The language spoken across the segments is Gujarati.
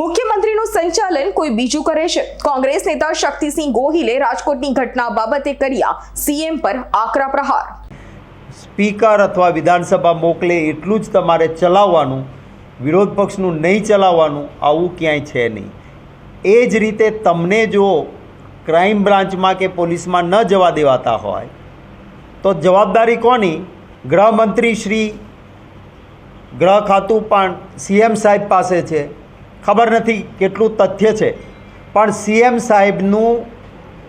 મુખ્યમંત્રીનું સંચાલન કોઈ બીજું કરે છે? કોંગ્રેસ નેતા શક્તિસિંહ ગોહિલે રાજકોટની ઘટના બાબતે કર્યા સીએમ પર આકરા પ્રહાર. સ્પીકર અથવા વિધાનસભા મોકલે એટલું જ તમારે ચલાવવાનું, વિરોધ પક્ષનું નહીં ચલાવવાનું, આવું ક્યાંય છે નહીં. એ જ રીતે તમને જો ક્રાઇમ બ્રાન્ચમાં કે પોલીસમાં ન જવા દેવાતા હોય, તો જવાબદારી કોની? ગૃહમંત્રી શ્રી, ગૃહ ખાતું પણ સીએમ સાહેબ પાસે છે. ખબર નથી કેટલું તથ્ય છે. પણ સીએમ સાહેબનું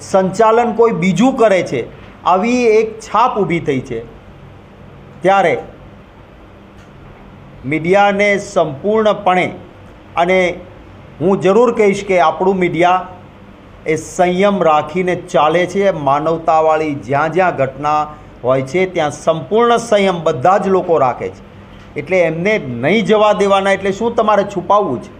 સંચાલન કોઈ બીજું કરે છે, આવી એક છાપ ઊભી થઈ છે. ત્યારે મીડિયાને સંપૂર્ણપણે અને હું જરૂર કહીશ કે આપણું મીડિયા એ સંયમ રાખીને ચાલે છે, માનવતાવાળી જ્યાં જ્યાં ઘટના હોય છે, ત્યાં સંપૂર્ણ સંયમ બધા જ લોકો રાખે છે. એટલે એમને નહીં જવા દેવાના, એટલે શું તમારે છુપાવવું છે?